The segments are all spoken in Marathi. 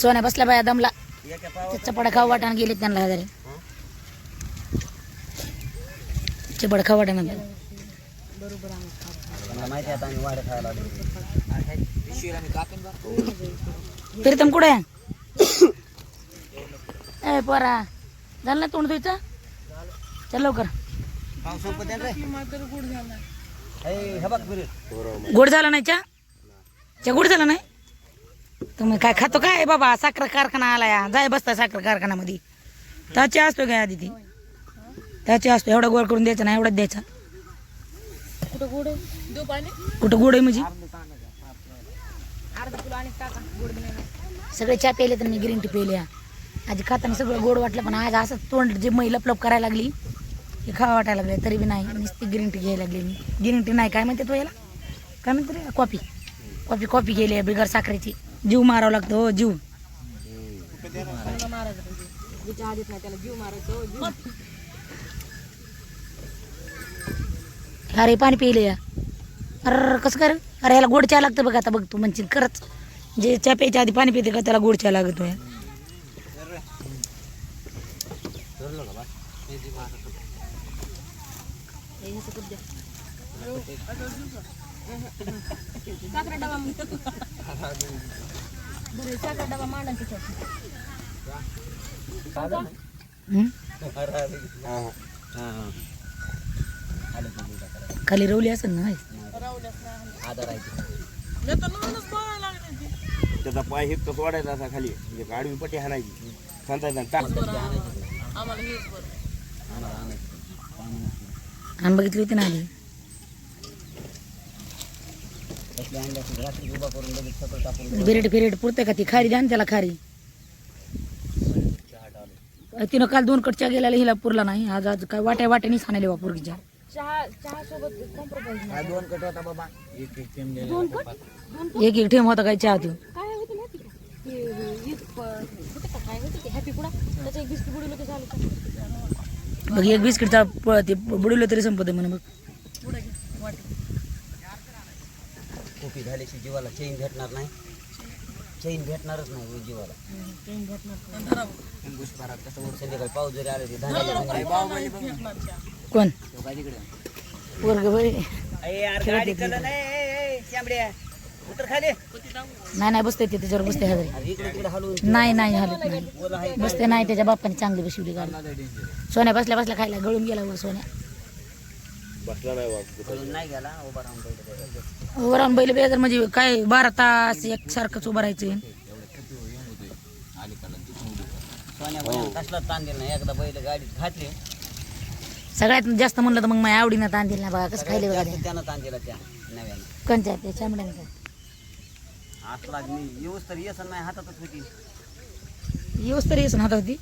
सोन्या बसल्या बाया दमला. चपडा खाऊ वाटाणा गेले त्यांना हजारे. चपड खाऊ वाटाणा प्रीतम कुठे आहे? ए पोरा झालं ना तोंड धुयचं चल लवकर. गोड झाला नाही चा गोड झाला नाही? तुम्ही काय खातो काय? बाबा साखर कारखाना आला या जाय बसता साखर कारखान्यामध्ये. त्याची असतो काय आधी ती. त्याची असतो. एवढा गोड करून द्यायचा ना एवढाच द्यायचा. कुठं गोड? आहे म्हणजे? सगळे चहा प्यायले तर मी ग्रीन टी प्यायले. आधी खाताना सगळं गोड वाटलं पण आज असं तोंड जे मै लपलप करायला लागली हे खावा वाटायला लागले तरी बी नाही. नुसती ग्रीन टी घ्यायला लागली मी. ग्रीन टी नाही. काय म्हणते तो याला? काय म्हणते रे? कॉफी कॉफी कॉफी गेली बिगर साखरेची. जीव मारावा लागतो हो जीव. अरे पाणी पिले या. अरे कसं कर? अरे याला गोड चहा लागतं बघ आता बघ तू म्हणशील खरंच. जे चहा प्यायच्या आधी पाणी पिते का त्याला गोड चहा लागतो या. हं? खाली रवली असेल ना आधार आहे त्याचा पाय हे तो सोडायचा असा खाली. म्हणजे आडवी पट्टी हाणायची. सांगायचा टाक. आण बघितली होती ना आधी? बिरेड फिरेड पुरते का ती? खारी द्या त्याला खारी. तिनं काल दोन कट चहा गेलेला हिला पुरला नाही आज आज काय वाट्या वाट्याने पोरगीच्या. होता बाबा. एक एक ठेम होता काय चहा तो? बघ एक बिस्किटचा बुडवलं तरी संपत म्हणे बघ कोपी झाल्याशी जीवाला चैन भेटणार नाही. चैन भेटणारच नाही हो जीवाला. संध्याकाळी पाऊस जरी आले कोण नाही नाही बसते ते त्याच्यावर बसते हजरी नाही. नाही. हालत नाही. बसते नाही त्याच्या बाप्पाने चांगली बसवली गाडी. सोन्या बसल्या बसल्या खायला गळून गेला वर सोन्या. बसला नाही नाही गेला उभा राहून राहून बैल बेजार म्हणजे काय बारा तास एक सारखंच उभं राहायचं. नाही. सगळ्यात जास्त म्हणलं तर मग माझ्या आवडीनं ताण दिला बघा कसं खायले बघा. त्यानं ताण दिला त्या नव्यानं. कोणत्या? त्या लाख मी येऊस तर येसन माझ्या हातातच होती. येऊस तरी येस हातात होती.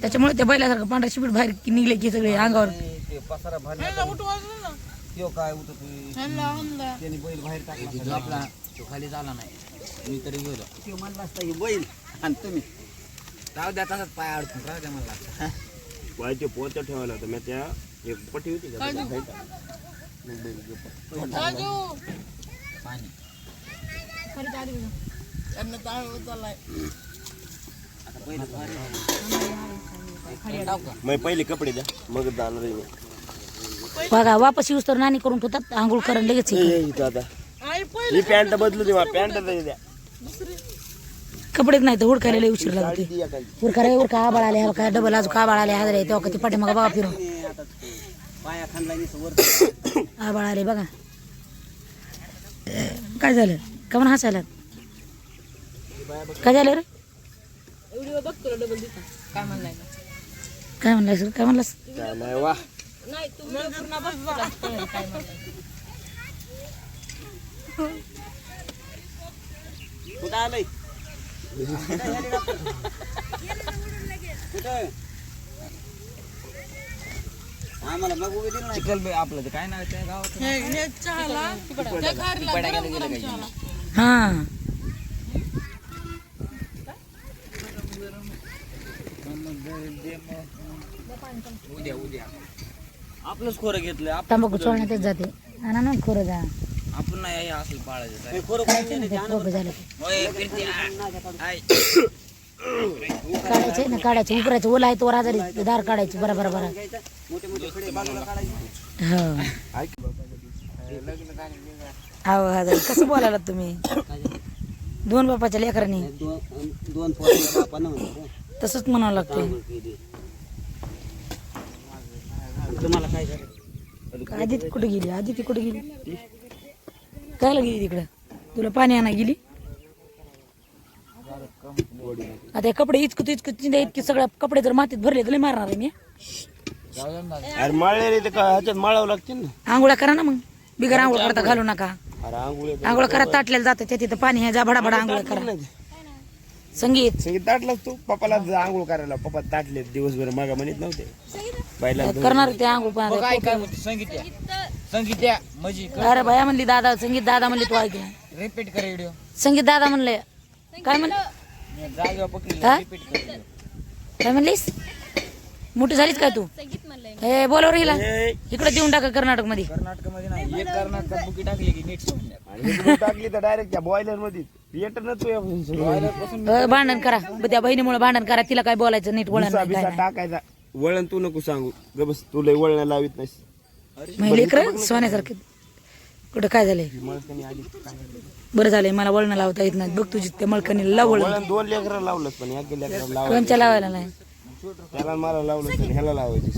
त्याच्यामुळे त्या बैलासारखं पांढरा शिपीट बाहेर की निघले की सगळे अंगावर. ते पसारा भरला त्यो काय होत त्याने बैल बाहेर टाकला. आपला तो खाली झाला नाही. मी तरी गेलो. त्यो म्हणला असता हे बैल आणि तुम्ही? राहू द्या तसाच पाय अडकून राहू द्या मला पायचे पोत्या ठेवायला होतं. मी त्या एक पट्टी होती का. पाणी. आता भारी टाकू का? मग पहिले कपडे द्या. मग जाणार. बघा वापस येऊस तर नाणी करून ठेवतात आंघोळ करून लगेच हे ही पॅन्ट बदलू दे पॅन्ट द्या. कपडेच नाही तर हुडकायला उशीर लागते. ती एखादी. उरका रे उरका आबाळ आले हा काय डबल अजून आबाळ आले हाजरे तेव्हा कधी पाठी मग बघा फिरून. ते आबाळ आले बघा. काय झालं? का म्हणून हसायला? काय झालं रे? काय म्हणलास रे? काय म्हणलास? काय नाही वा. कुठं आलंय? कुठं? आम्हाला मग उभे दिलं नाही. चिखल आपलं ते काय नाव आहे त्या गावात हा. उद्या उद्या. आपलंच खोरं घेतलं आप- तंबाखू चोळण्यातच जाते. आणा ना खोरं जा. आपण नाही असं पाळायचं काय बघ झालं? होय, फिरते, आ. आय. काढायचं ना काढायचं. उकरायचं ओला आहे तो आजारी दार काढायचं. बरा बरा बरा. मोठे मोठे खडे बाजूला काढायचे हो. अहो आजारी कसं बोलायला तुम्ही? दोन बापाच्या लेकरांनी. दोन दोन पोरांच्या बापानं म्हणतो. रे. तसंच म्हणावं लागतं तुम्हाला काय झालं? आदिती कुठे गेली? आदिती कुठे गेली? कायला गेली तिकडं? तुला पाणी आणा गेली? आता कपडे इचकत इचकत चिंध्या इतके सगळ्या कपडे जर मातीत भरले तर मारणार आहे मी. अरे माळले ते का ह्याच्यात माळावं लागते ना? आंघोळ्या करा ना मग. बिगर आंघोळ करता घालू नका. अरे आंघोळ करा ताटलेलं जातं. त्या तिथं पाणी ह्या जा भडाभडा आंघोळ करा. संगीत. संगीत ताटलाच तू. पप्पाला जा आंघोळ करायला पप्पा ताटले दिवसभर मागा म्हणत नव्हते. पहिला करणार ते आंघोळ पण काय काय म्हणते? संगीत्या संगीत्या म्हणजे अरे भया म्हणली दादा संगीत दादा म्हणली तू ऐकलं रिपीट कर व्हिडिओ संगीत दादा म्हणले. काय म्हणले जागेवर पकडली हा? रिपीट कर. काय म्हणलीस? मोठी झालीच काय तू? हे बोलवर हिला इकडे देऊन टाका कर्नाटकमध्ये कर्नाटकमध्ये नाही एक कर्नाटकात बुकी टाकली की नीट समजणार टाकली तर डायरेक्ट त्या बॉयलरमध्ये भांडण करा. त्या बहिणीमुळे भांडण करा. तिला काय बोलायचं नीट वळण टाकायचा. वळण तू नको सांगू. ग बस तुला वळण लावित नाही लेकर सोन्यासारखे. कुठं काय झालंय? बरं झालंय मला वळण लावता येत नाही बघ तुझी त्या मळकणी लावळ वळण. दोन लेकरं लावलं पण कोणच्या लावायला नाही? त्याला मला लावलं ह्याला लावायची.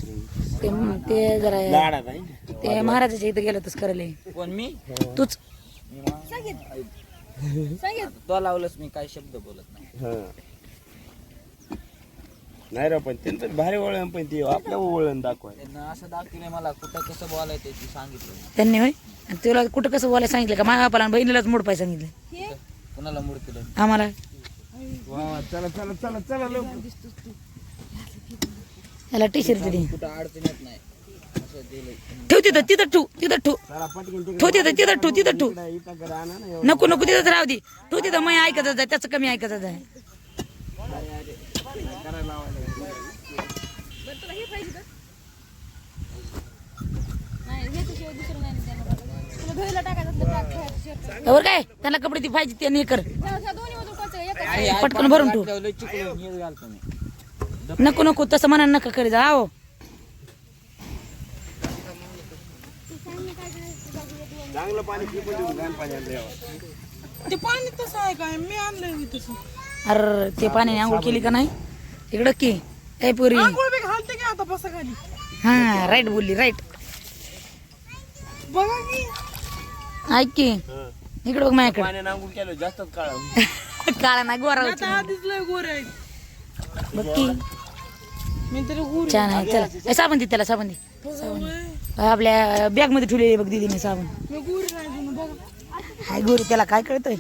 ते ते जरा ते महाराजाच्या इथं गेलं तस करायला कोण मी? तूच. तो लावलंच मी काय शब्द बोलत नाही. हा. नाही राव पण त्यांचं भारी वळण पण ते आपल्या वळण दाखवाय. त्यांना असं दाखवले मला कुठं कसं बोलायचं ते सांगितलं त्यांनी होय? आणि तुला कुठं कसं बोलायला सांगितलं का? माझ्या बापाला आणि बहिणीलाच मोड पाय सांगितलं. कुणाला मूड केलं? आम्हाला? चला चला चला चला लवकर. याला टी शर्ट दे ठेव तिथं तिथं ठेव तिथं तिकडे ठेव तिथं तिथं ठेव तिथं एवढं. नको नको तिथंच राहू दे. ठेव तिथं मग ऐकतच जाय त्याचं कमी ऐकतच आहे वर काय? त्यांना कपडे ती पाहिजे त्यांनी हे कर. पटकन भरून ठेव. नको नको तसं म्हणा नका करी जा हो चांगलं पाणी आणलं यावं. ते पाणी तसं आहे काय? मी आणलंय मी तसं. अरे ते पाण्याने आंघोळ केली का नाही? इकडं की काय पुरी. घालते की आता बसा खाली हा राईट बोलली राईट. बघा की. ऐक की. इकडं बघ माझ्याकडे. पाण्यानं आंघोळ केलं जास्तच काळा. काळा नाही गोरा आधीच लय गोरे आहेत. बघ की. छान आहे. चला. साबण दे त्याला साबण दे. साबण आपल्या बॅगमध्ये ठेवले बघ दिदीने साबण. मी गोरे नाही जुनं बघा. हाय गोरी त्याला काय कळतंय?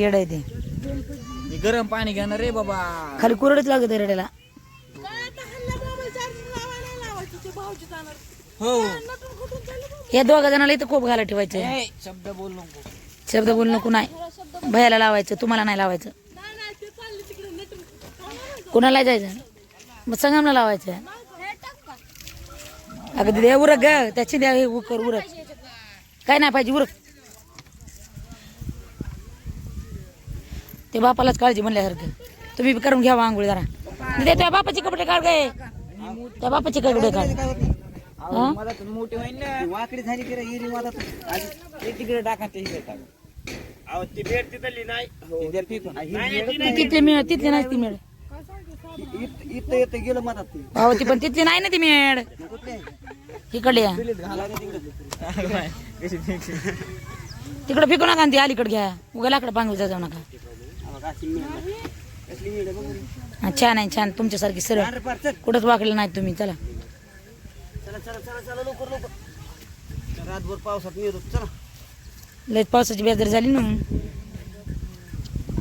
येड आहे ते. मी गरम पाणी घेणार रे बाबा. खाली कुरडच लागत आहे रड्याला. काय आता हल्ला मोबाईल चार्जिंग लावायला लावायचं ते भाऊची जाणार. हो? या दोघा जणाला इथं खूप घाला ठेवायचं शब्द बोल नको. शब्द बोलू नको नाही. भयाला लावायचं तुम्हाला नाही लावायचं. नाही नाही ते चालले तिकडे नटून. कोणाला जायचं? मग संगमला लावायचं अगं दिदे उरक ग त्याची द्या हे उकर उरक. काय नाही पाहिजे उरक. ते बापालाच काळजी म्हणल्यासारखं. तुम्ही करून घ्यावा आंघोळ जरा. दिदे त्या बापाचे कपडे काढ गे. त्या बापाचे कपडे काढ? मला तर मोठी होईल ना. वाकडी झाली की रे, हिरी मला तर. आधी ते तिकडे टाका ते इकडे टाका. अहो ती भेट तिथली नाही. हो. तिथली मिळ तिथली नाही ती मिळ. इथं येतं गेलं मधात ते. ती पण तिथली नाही ना ती मिळ इकडे या. तिकडे. फेकू नका आणि ती अलीकडे घ्या. उगा लाकडं पांगू जाऊ नका. हा, छान आहे छान. तुमच्यासारखी सरळ. कुठंच वाकले नाही तुम्ही. चला. चला चला चला चला लवकर लवकर. रातभर पावसात चला. लय पावसाची बेजार झाली ना.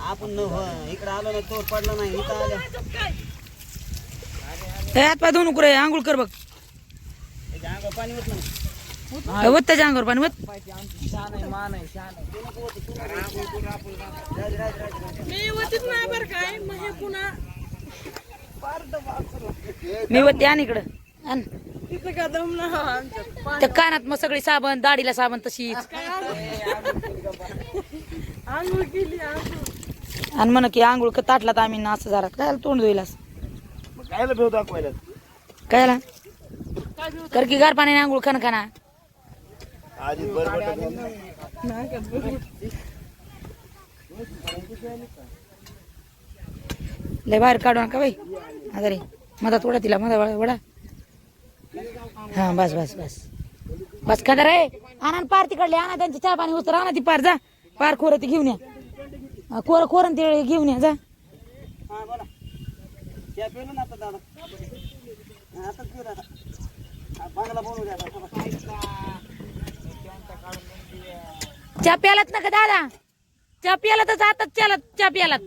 आपण इकडे आलो नाही तो पडला नाही इथं आल्या ए, हात पाय धुवून नको रे आंघोळ कर बघ. पाणी होत नाही. त्याच्या अंगावर पाणी वत. शान आहे मान आहे शान आहे मी वतीत नाही बरं काय मग हे पुन्हा मी वत आण इकडं. आण. तिथं का दम ना आमच्यात? त्या कानात मग सगळी साबण दाढीला साबण तशीच. आंघोळ केली आंघोळ. आणि म्हण की आंघोळ क- ताटलात आम्ही ना असं जरा. काय तोंड धुईलास? मग कायला भेव दाखवायला? काय कर की गार पाण्याने आंघोळ खाना खाना आधी बरं. लय बाहेर काढू नका बाई. आता रे मधात वडा तिला मधा वडा वडा हा बस बस बस. बस का रे? आणा न पार तिकडले आणा त्यांची चहा पाणी उतर आणा ती पार जा. पार खोर ती घेऊन या. हा, खोर खोरं ते घेऊन या जा. हा बोला. त्या पेलो ना आता दादा. हा, आताच घेऊ दादा. हा, बांगला बोलू द्या आता. चहा प्यालात ना का दादा? चहा प्यालातच आताच चहा चहा प्यालात.